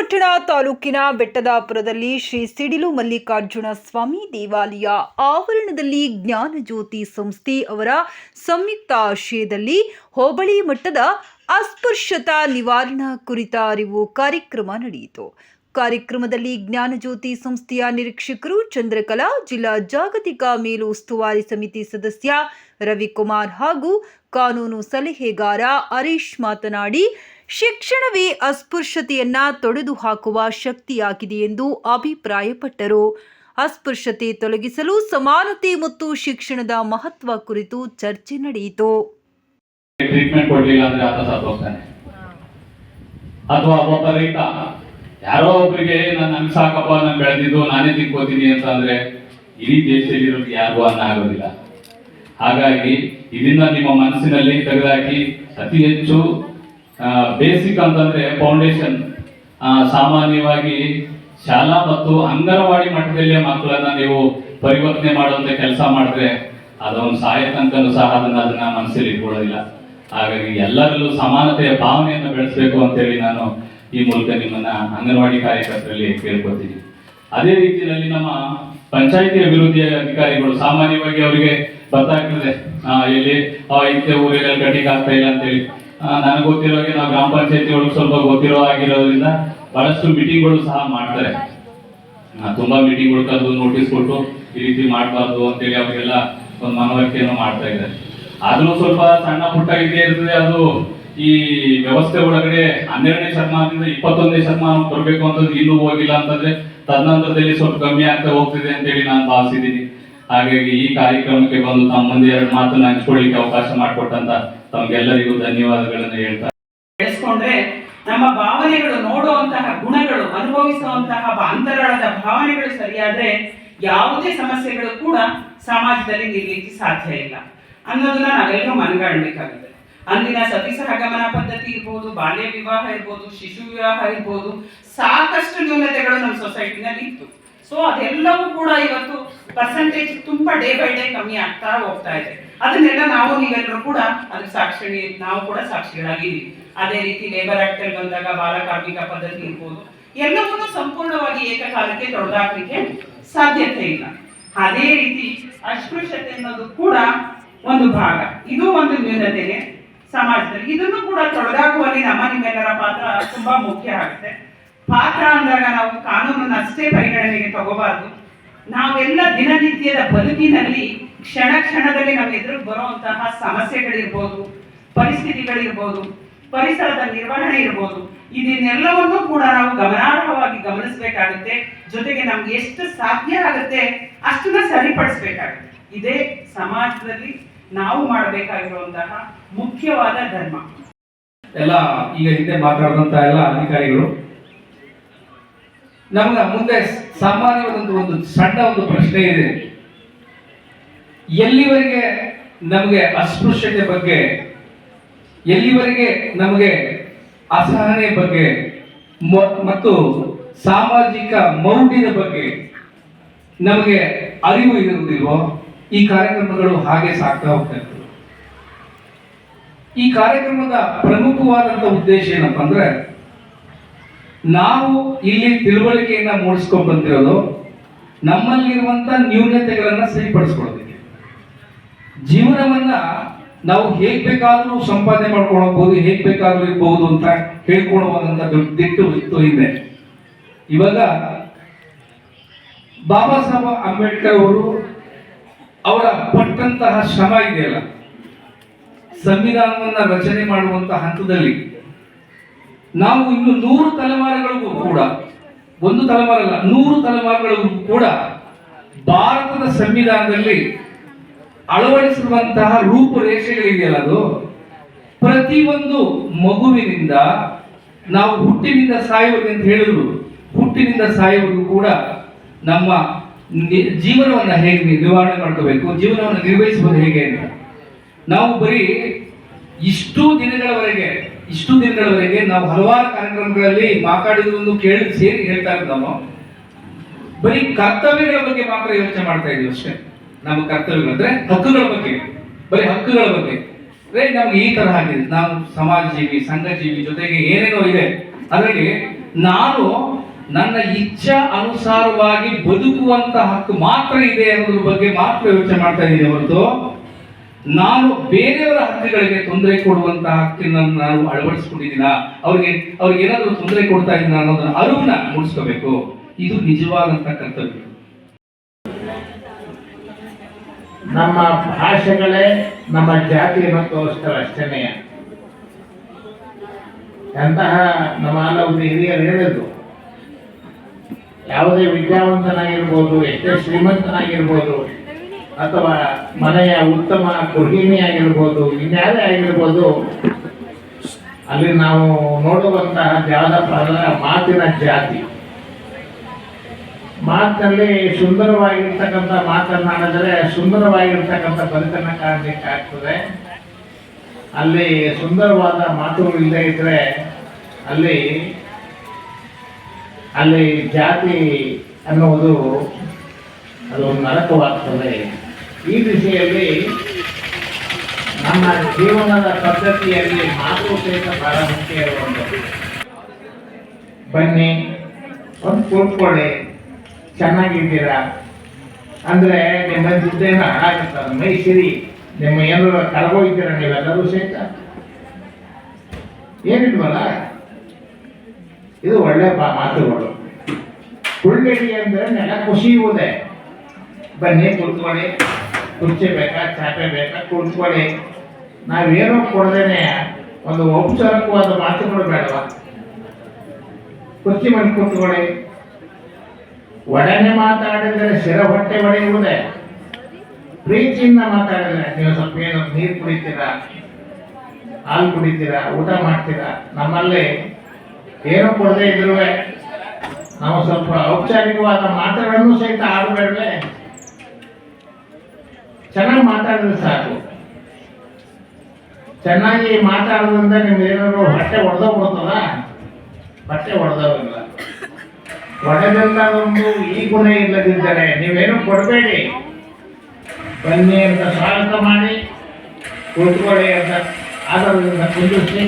ಶ್ರೀರಂಗಪಟ್ಟಣ ತಾಲೂಕಿನ ಬೆಟ್ಟದಾಪುರದಲ್ಲಿ ಶ್ರೀ ಸಿಡಿಲು ಮಲ್ಲಿಕಾರ್ಜುನ ಸ್ವಾಮಿ ದೇವಾಲಯ ಆವರಣದಲ್ಲಿ ಜ್ಞಾನಜ್ಯೋತಿ ಸಂಸ್ಥೆ ಅವರ ಸಂಯುಕ್ತ ಆಶ್ರಯದಲ್ಲಿ ಹೋಬಳಿ ಮಟ್ಟದ ಅಸ್ಪೃಶ್ಯತಾ ನಿವಾರಣಾ ಕುರಿತ ಅರಿವು ಕಾರ್ಯಕ್ರಮ ನಡೆಯಿತು. ಕಾರ್ಯಕ್ರಮದಲ್ಲಿ ಜ್ಞಾನಜ್ಯೋತಿ ಸಂಸ್ಥೆಯ ನಿರೀಕ್ಷಕರು ಚಂದ್ರಕಲಾ, ಜಿಲ್ಲಾ ಜಾಗತಿಕ ಮೇಲು ಉಸ್ತುವಾರಿ ಸಮಿತಿ ಸದಸ್ಯ ರವಿಕುಮಾರ್ ಹಾಗೂ ಕಾನೂನು ಸಲಹೆಗಾರ ಹರೀಶ್ ಮಾತನಾಡಿ, ಶಿಕ್ಷಣವೇ ಅಸ್ಪೃಶ್ಯತೆಯನ್ನ ತೊಡೆದು ಹಾಕುವ ಶಕ್ತಿಯಾಗಿದೆ ಎಂದು ಅಭಿಪ್ರಾಯಪಟ್ಟರು. ಅಸ್ಪೃಶ್ಯತೆ ತೊಲಗಿಸಲು ಸಮಾನತೆ ಮತ್ತು ಶಿಕ್ಷಣದ ಮಹತ್ವ ಕುರಿತು ಚರ್ಚೆ ನಡೆಯಿತು. ಅಥವಾ ಒಬ್ಬ ರೈತ ಯಾರೋ ಒಬ್ಬರಿಗೆ ನಾನು ನನ್ ಸಾಕಪ್ಪ, ನಾನು ಬೆಳೆದಿದ್ದು, ನಾನೇ ತಿನ್ಕೋತೀನಿ ಅಂತ ಅಂದ್ರೆ, ಇಡೀ ದೇಶದಲ್ಲಿ ಇರೋದು ಯಾರಿಗೂ ಅನ್ನ ಆಗೋದಿಲ್ಲ. ಹಾಗಾಗಿ, ಇದನ್ನ ನಿಮ್ಮ ಮನಸ್ಸಿನಲ್ಲಿ ತೆಗೆದಾಕಿ, ಅತಿ ಹೆಚ್ಚು ಬೇಸಿಕ್ ಅಂತಂದ್ರೆ ಫೌಂಡೇಶನ್ ಸಾಮಾನ್ಯವಾಗಿ ಶಾಲಾ ಮತ್ತು ಅಂಗನವಾಡಿ ಮಟ್ಟದಲ್ಲಿ ಮಕ್ಕಳನ್ನ ನೀವು ಪರಿವರ್ತನೆ ಮಾಡುವಂತ ಕೆಲಸ ಮಾಡಿದ್ರೆ, ಅದೊಂದು ಸಹಾಯ ತನಕನೂ ಸಹ ಅದನ್ನ ಅದನ್ನ ಮನಸ್ಸಲ್ಲಿ ಇಟ್ಕೊಳ್ಳೋದಿಲ್ಲ. ಹಾಗಾಗಿ ಎಲ್ಲರಲ್ಲೂ ಸಮಾನತೆಯ ಭಾವನೆಯನ್ನು ಬೆಳೆಸಬೇಕು ಅಂತೇಳಿ ನಾನು ಈ ಮೂಲಕ ನಿಮ್ಮನ್ನ ಅಂಗನವಾಡಿ ಕಾರ್ಯಕರ್ತರಲ್ಲಿ ಕೇಳ್ಕೊತೀನಿ ಅದೇ ರೀತಿಯಲ್ಲಿ ನಮ್ಮ ಪಂಚಾಯಿತಿ ಅಭಿವೃದ್ಧಿ ಅಧಿಕಾರಿಗಳು ಸಾಮಾನ್ಯವಾಗಿ ಅವರಿಗೆ ಗೊತ್ತಾಗ್ತದೆ ಇಲ್ಲಿ ಇಂಥ ಊರಿನಲ್ಲಿ ಕಟ್ಟಿಗೆ ಆಗ್ತಾ ಇಲ್ಲ ಅಂತೇಳಿ. ನನಗೆ ಗೊತ್ತಿರೋ ಹಾಗೆ ನಾವು ಗ್ರಾಮ ಪಂಚಾಯತಿ ಒಳಗೆ ಸ್ವಲ್ಪ ಗೊತ್ತಿರೋ ಆಗಿರೋದ್ರಿಂದ ಬಹಳಷ್ಟು ಮೀಟಿಂಗ್ಗಳು ಸಹ ಮಾಡ್ತಾರೆ. ತುಂಬಾ ಮೀಟಿಂಗ್ಗಳು ಕರೆದು ನೋಟಿಸ್ ಕೊಟ್ಟು ಈ ರೀತಿ ಮಾಡಬಾರ್ದು ಅಂತೇಳಿ ಅವರಿಗೆಲ್ಲ ಒಂದು ಮನವರಿಕೆಯನ್ನು ಮಾಡ್ತಾ ಇದ್ದಾರೆ. ಆದ್ರೂ ಸ್ವಲ್ಪ ಸಣ್ಣ ಪುಟ್ಟ ಇದೇ ಇರ್ತದೆ, ಅದು ಈ ವ್ಯವಸ್ಥೆ ಒಳಗಡೆ ಹನ್ನೆರಡನೇ ಶತಮಾನದಿಂದ ಇಪ್ಪತ್ತೊಂದನೇ ಶತಮಾನ ಬರಬೇಕು ಅಂತಂದ್ರೆ ಇನ್ನೂ ಹೋಗಿಲ್ಲ ಅಂತಂದ್ರೆ ತನ್ನಂತರದಲ್ಲಿ ಸ್ವಲ್ಪ ಕಮ್ಮಿ ಆಗ್ತಾ ಹೋಗ್ತಿದೆ ಅಂತೇಳಿ ನಾನು ಭಾವಿಸಿದ್ದೀನಿ. ಹಾಗಾಗಿ ಈ ಕಾರ್ಯಕ್ರಮಕ್ಕೆ ಬಂದು ತಮ್ಮ ಮುಂದೆ ಎರಡು ಮಾತನ್ನ ಹಂಚ್ಕೊಳ್ಳಿಕ್ಕೆ ಅವಕಾಶ ಮಾಡಿಕೊಟ್ಟಂತ ತಮ್ಗೆಲ್ಲರಿಗೂ ಧನ್ಯವಾದಗಳನ್ನು ಹೇಳ್ತಾ ಬೆಳೆಸ್ಕೊಂಡ್ರೆ ನಮ್ಮ ಭಾವನೆಗಳು ನೋಡುವಂತಹ ಗುಣಗಳು, ಅನುಭವಿಸುವಂತಹ ಅಂತರಾಳದ ಭಾವನೆಗಳು ಸರಿಯಾದ್ರೆ ಯಾವುದೇ ಸಮಸ್ಯೆಗಳು ಕೂಡ ಸಮಾಜದಲ್ಲಿ ನಿಲ್ಲಿಕ್ಕೆ ಸಾಧ್ಯ ಇಲ್ಲ. ಅನ್ನೋದನ್ನ ನಾವೆಲ್ಲರೂ ಮನಗಾಣಬೇಕಾಗುತ್ತೆ ಅಂದಿನ ಸತಿ ಸಹಗಮನ ಪದ್ಧತಿ ಇರ್ಬೋದು, ಬಾಲ್ಯ ವಿವಾಹ ಇರ್ಬೋದು, ಶಿಶು ವಿವಾಹ ಇರ್ಬೋದು, ಸಾಕಷ್ಟು ನ್ಯೂನತೆಗಳು ನಮ್ಮ ಸೊಸೈಟಿನಲ್ಲಿ ಇತ್ತು. ಸೊ ಅದೆಲ್ಲವೂ ಕೂಡ ಇವತ್ತು ಪರ್ಸೆಂಟೇಜ್ ತುಂಬಾ ಡೇ ಬೈ ಡೇ ಕಮ್ಮಿ ಆಗ್ತಾ ಹೋಗ್ತಾ ಇದೆ. ಅದನ್ನೆಲ್ಲ ನಾವು ನೀವೆಲ್ಲರೂ ಕೂಡ ಅದಕ್ಕೆ ಸಾಕ್ಷಿ, ನಾವು ಕೂಡ ಸಾಕ್ಷಿಗಳಾಗಿದ್ದೀವಿ. ಅದೇ ರೀತಿ ಲೇಬರ್ ಆಕ್ಟ್ ಬಂದಾಗ ಬಾಲ ಕಾರ್ಮಿಕ ಪದ್ಧತಿ ಇರ್ಬೋದು, ಎಲ್ಲವನ್ನೂ ಸಂಪೂರ್ಣವಾಗಿ ಏಕಕಾಲಕ್ಕೆ ತೊಡೆದಾಕ್ಲಿಕ್ಕೆ ಸಾಧ್ಯತೆ ಇಲ್ಲ. ಅದೇ ರೀತಿ ಅಸ್ಪೃಶ್ಯತೆ ಅನ್ನೋದು ಕೂಡ ಒಂದು ಭಾಗ. ಇದು ಒಂದು ನ್ಯೂನತೆಗೆ ಸಮಾಜದಲ್ಲಿ. ಇದನ್ನು ಕೂಡ ತೊಡೆದಾಕುವಲ್ಲಿ ನಮ್ಮ ನಿಮ್ಮೆಲ್ಲರ ಪಾತ್ರ ತುಂಬಾ ಮುಖ್ಯ ಆಗುತ್ತೆ. ಪಾತ್ರ ಅಂದಾಗ ನಾವು ಕಾನೂನನ್ನು ಅಷ್ಟೇ ಪರಿಗಣನೆಗೆ ತಗೋಬಾರ್ದು. ನಾವೆಲ್ಲ ದಿನನಿತ್ಯದ ಬದುಕಿನಲ್ಲಿ ಕ್ಷಣ ಕ್ಷಣದಲ್ಲಿ ನಾವು ಎದುರು ಬರುವಂತಹ ಸಮಸ್ಯೆಗಳಿರ್ಬೋದು, ಪರಿಸ್ಥಿತಿಗಳಿರ್ಬೋದು, ಪರಿಸರದ ನಿರ್ವಹಣೆ ಇರ್ಬೋದು, ಇದನ್ನೆಲ್ಲವನ್ನೂ ಕೂಡ ನಾವು ಗಮನಾರ್ಹವಾಗಿ ಗಮನಿಸಬೇಕಾಗುತ್ತೆ. ಜೊತೆಗೆ ನಮ್ಗೆ ಎಷ್ಟು ಸಾಧ್ಯ ಆಗುತ್ತೆ ಅಷ್ಟನ್ನ ಸರಿಪಡಿಸ್ಬೇಕಾಗುತ್ತೆ. ಇದೇ ಸಮಾಜದಲ್ಲಿ ನಾವು ಮಾಡಬೇಕಾಗಿರುವಂತಹ ಮುಖ್ಯವಾದ ಧರ್ಮ. ಎಲ್ಲ ಈಗ ಹಿಂದೆ ಮಾತಾಡಿದಂತ ಎಲ್ಲ ಅಧಿಕಾರಿಗಳು, ನಮ್ಗ ಮುಂದೆ ಸಾಮಾನ್ಯವಾದಂತ ಒಂದು ಸಣ್ಣ ಒಂದು ಪ್ರಶ್ನೆ ಇದೆ. ಎಲ್ಲಿವರೆಗೆ ನಮಗೆ ಅಸ್ಪೃಶ್ಯತೆ ಬಗ್ಗೆ, ಎಲ್ಲಿವರೆಗೆ ನಮಗೆ ಅಸಹನೆ ಬಗ್ಗೆ ಮತ್ತು ಸಾಮಾಜಿಕ ಮೌಢ್ಯದ ಬಗ್ಗೆ ನಮಗೆ ಅರಿವು ಇರುವುದಿಲ್ವೋ? ಈ ಕಾರ್ಯಕ್ರಮಗಳು ಹಾಗೆ ಸಾಕ್ತಾ ಹೋಗ್ತಾ ಇರ್ತವೆ. ಈ ಕಾರ್ಯಕ್ರಮದ ಪ್ರಮುಖವಾದಂಥ ಉದ್ದೇಶ ಏನಪ್ಪ ಅಂದ್ರೆ ನಾವು ಇಲ್ಲಿ ತಿಳುವಳಿಕೆಯನ್ನ ಮೂಡಿಸ್ಕೊಂಡ್ ಬಂದಿರೋದು ನಮ್ಮಲ್ಲಿರುವಂತ ನ್ಯೂನತೆಗಳನ್ನ ಸರಿಪಡಿಸ್ಕೊಳ್ಳೋದಕ್ಕೆ. ಜೀವನವನ್ನ ನಾವು ಹೇಗ್ ಬೇಕಾದ್ರೂ ಸಂಪಾದನೆ ಮಾಡ್ಕೊಳಬಹುದು, ಹೇಗ್ ಬೇಕಾದ್ರೂ ಇರಬಹುದು ಅಂತ ಹೇಳ್ಕೊಳ್ಳುವಂತ ದಿಟ್ಟು ಇತ್ತು ಇದೆ ಇವಾಗ ಬಾಬಾ ಸಾಹೇಬ್ ಅಂಬೇಡ್ಕರ್ ಅವರು ಅವರ ಪಟ್ಟಂತಹ ಶ್ರಮ ಇದೆಯಲ್ಲ ಸಂವಿಧಾನವನ್ನ ರಚನೆ ಮಾಡುವಂತ ಹಂತದಲ್ಲಿ ನಾವು ಇನ್ನು ನೂರು ತಲೆಮಾರುಗಳಿಗೂ ಕೂಡ, ಒಂದು ತಲೆಮಾರಲ್ಲ, ನೂರು ತಲೆಮಾರುಗಳಿಗೂ ಕೂಡ ಭಾರತದ ಸಂವಿಧಾನದಲ್ಲಿ ಅಳವಡಿಸಿರುವಂತಹ ರೂಪುರೇಷೆಗಳಿದೆಯಲ್ಲ ಅದು? ಪ್ರತಿಯೊಂದು ಮಗುವಿನಿಂದ ನಾವು ಹುಟ್ಟಿನಿಂದ ಸಾಯುವುದು ಅಂತ ಹೇಳಿದ್ರು. ಹುಟ್ಟಿನಿಂದ ಸಾಯುವುದು ಕೂಡ ನಮ್ಮ ಜೀವನವನ್ನು ಹೇಗೆ ನಿರ್ವಹಣೆ ಮಾಡಬೇಕು ಜೀವನವನ್ನು ನಿರ್ವಹಿಸುವುದು ಹೇಗೆ ಅಂತ. ನಾವು ಬರೀ ಇಷ್ಟು ದಿನಗಳವರೆಗೆ ಇಷ್ಟು ದಿನಗಳವರೆಗೆ ನಾವು ಹಲವಾರು ಕಾರ್ಯಕ್ರಮಗಳಲ್ಲಿ ಮಾತಾಡಿದ್ರು ಕೇಳಿ ಸೇರಿ ಹೇಳ್ತಾ ಇರೋದು ನಾವು. ಬರೀ ಕರ್ತವ್ಯಗಳ ಬಗ್ಗೆ ಮಾತ್ರ ಯೋಚನೆ ಮಾಡ್ತಾ ಇದ್ದೀವಿ ಅಷ್ಟೇ. ನಮ್ಮ ಕರ್ತವ್ಯಗಳು ಅಂದ್ರೆ ಹಕ್ಕುಗಳ ಬಗ್ಗೆ, ಬರೀ ಹಕ್ಕುಗಳ ಬಗ್ಗೆ. ಅಂದ್ರೆ ನಮ್ಗೆ ಈ ತರಹ ಆಗಿದೆ. ನಾವು ಸಮಾಜ ಜೀವಿ ಸಂಘ ಜೀವಿ ಜೊತೆಗೆ ಏನೇನೋ ಇದೆ, ಅದರಲ್ಲಿ ನಾನು ನನ್ನ ಇಚ್ಛಾ ಅನುಸಾರವಾಗಿ ಬದುಕುವಂತ ಹಕ್ಕು ಮಾತ್ರ ಇದೆ ಅನ್ನೋದ್ರ ಬಗ್ಗೆ ಮಾತ್ರ ಯೋಚನೆ ಮಾಡ್ತಾ ಇದ್ದೀನಿ ಹೊರತು. ನಾನು ಬೇರೆಯವರ ಹಕ್ಕುಗಳಿಗೆ ತೊಂದರೆ ಕೊಡುವಂತಹ ಹಕ್ಕನ್ನು ನಾನು ಅಳವಡಿಸಿಕೊಂಡಿದ್ದೀನ? ಅವ್ರಿಗೆ ಅವ್ರಿಗೆ ಏನಾದರೂ ತೊಂದರೆ ಕೊಡ್ತಾ ಇದ್ದೀನ ಅನ್ನೋದನ್ನ ಅರಿವನ್ನ ಮೂಡಿಸ್ಕೋಬೇಕು. ಇದು ನಿಜವಾದಂತ ಕರ್ತವ್ಯ. ನಮ್ಮ ಭಾಷೆಗಳೇ ನಮ್ಮ ಜಾತಿ ಮತ್ತು ಅಷ್ಟನೆಯ ಅಂತಹ ನಮ್ಮ ಹಲವು ಹಿರಿಯರು ಹೇಳಿದ್ರು. ಯಾವುದೇ ವಿದ್ಯಾವಂತನಾಗಿರ್ಬೋದು, ಎಷ್ಟೇ ಶ್ರೀಮಂತನಾಗಿರ್ಬೋದು ಅಥವಾ ಮನೆಯ ಉತ್ತಮ ಗೃಹಿಣಿಯಾಗಿರ್ಬೋದು, ಇನ್ಯಾರೇ ಆಗಿರ್ಬೋದು, ಅಲ್ಲಿ ನಾವು ನೋಡುವಂತಹ ಪ್ರಾಣ ಮಾತಿನ ಜಾತಿ. ಮಾತಿನಲ್ಲಿ ಸುಂದರವಾಗಿರ್ತಕ್ಕಂಥ ಮಾತನ್ನಾಡಿದರೆ ಸುಂದರವಾಗಿರ್ತಕ್ಕಂಥ ಬದುಕನ್ನು ಕಾಣಬೇಕಾಗ್ತದೆ ಅಲ್ಲಿ ಸುಂದರವಾದ ಮಾತುಗಳು ಇಲ್ಲದೆ ಇದ್ರೆ ಅಲ್ಲಿ ಅಲ್ಲಿ ಜಾತಿ ಅನ್ನುವುದು ಅದು ನರಕವಾಗ್ತದೆ. ಈ ವಿಷಯದಲ್ಲಿ ನಮ್ಮ ಜೀವನದ ಪದ್ಧತಿಯಲ್ಲಿ ಮಾತೃಕೇತ ಬಹಳ ಮುಖ್ಯ ಇರುವಂಥದ್ದು ಬನ್ನಿ, ಒಂದು ಕೂತ್ಕೊಳ್ಳಿ. ಚೆನ್ನಾಗಿದ್ದೀರಾ? ಅಂದ್ರೆ ನಿಮ್ಮ ಜೊತೆನ ಮೈ ಸಿರಿ ನಿಮ್ಮ ಏನಾದ್ರು ಕಳ್ಗೋಗಿದ್ದೀರಾ ನೀವೆಲ್ಲರೂ ಸಹಿತ ಏನಿಲ್ವಲ್ಲ? ಇದು ಒಳ್ಳೆ ಮಾತುಗಳು. ಕುಳ್ಳೆಡಿ ಅಂದ್ರೆ ನೆಲ ಕುಸಿಯುವುದೇ. ಬನ್ನಿ ಕೂತ್ಕೊಳ್ಳಿ. ಕುರ್ಚಿ ಬೇಕಾ, ಚಾಪೆ ಬೇಕಾ, ಕೂತ್ಕೊಳ್ಳಿ. ನಾವೇನೋ ಕೊಡದೇನೆ. ಒಂದು ಔಪಚಾರಿಕವಾದ ಮಾತುಗಳು ಬೇಡವಾ ಕುರ್ಚಿ ಮಾಡಿ ಕೂತ್ಕೊಳ್ಳಿ. ಒಡನೆ ಮಾತಾಡಿದರೆ ಶಿರ ಹೊಟ್ಟೆ ಒಡೆಯುವುದೇ. ಪ್ರೀತಿಯಿಂದ ಮಾತಾಡಿದ್ರೆ ನೀವು ಸ್ವಲ್ಪ ಏನು ನೀರು ಕುಡಿತೀರಾ, ಹಾಲು ಕುಡಿತೀರಾ, ಊಟ ಮಾಡ್ತೀರಾ, ನಮ್ಮಲ್ಲಿ ಏನೋ ಕೊಡದೆ ಇದ್ರೂ ನಾವು ಸ್ವಲ್ಪ ಔಪಚಾರಿಕವಾದ ಮಾತುಗಳನ್ನು ಸಹಿತ ಆಡಬೇಡ್ವೆ. ಚೆನ್ನಾಗಿ ಮಾತಾಡಿದ್ರೆ ಸಾಕು. ಚೆನ್ನಾಗಿ ಮಾತಾಡೋದ್ರಿಂದ ನಿಮ್ಗೆ ಏನಾದ್ರು ಹೊಟ್ಟೆ ಹೊಡೆದೋಗ್ಬಿಡ್ತದ ಬಟ್ಟೆ ಹೊಡೆದೋಗಿಲ್ಲ ಒಡೆದೆಲ್ಲ ಒಂದು ಈ ಗುಣ ಇಲ್ಲದಿದ್ದರೆ ನೀವೇನು ಕೊಡಬೇಡಿ. ಬನ್ನಿ ಅಂತ ಸ್ವಾಗತ ಮಾಡಿ, ಕೂತ್ಕೊಳ್ಳಿ ಅಂತ ಆಧಾರದಿಂದ ಕುಂದಿರಿಸಿ.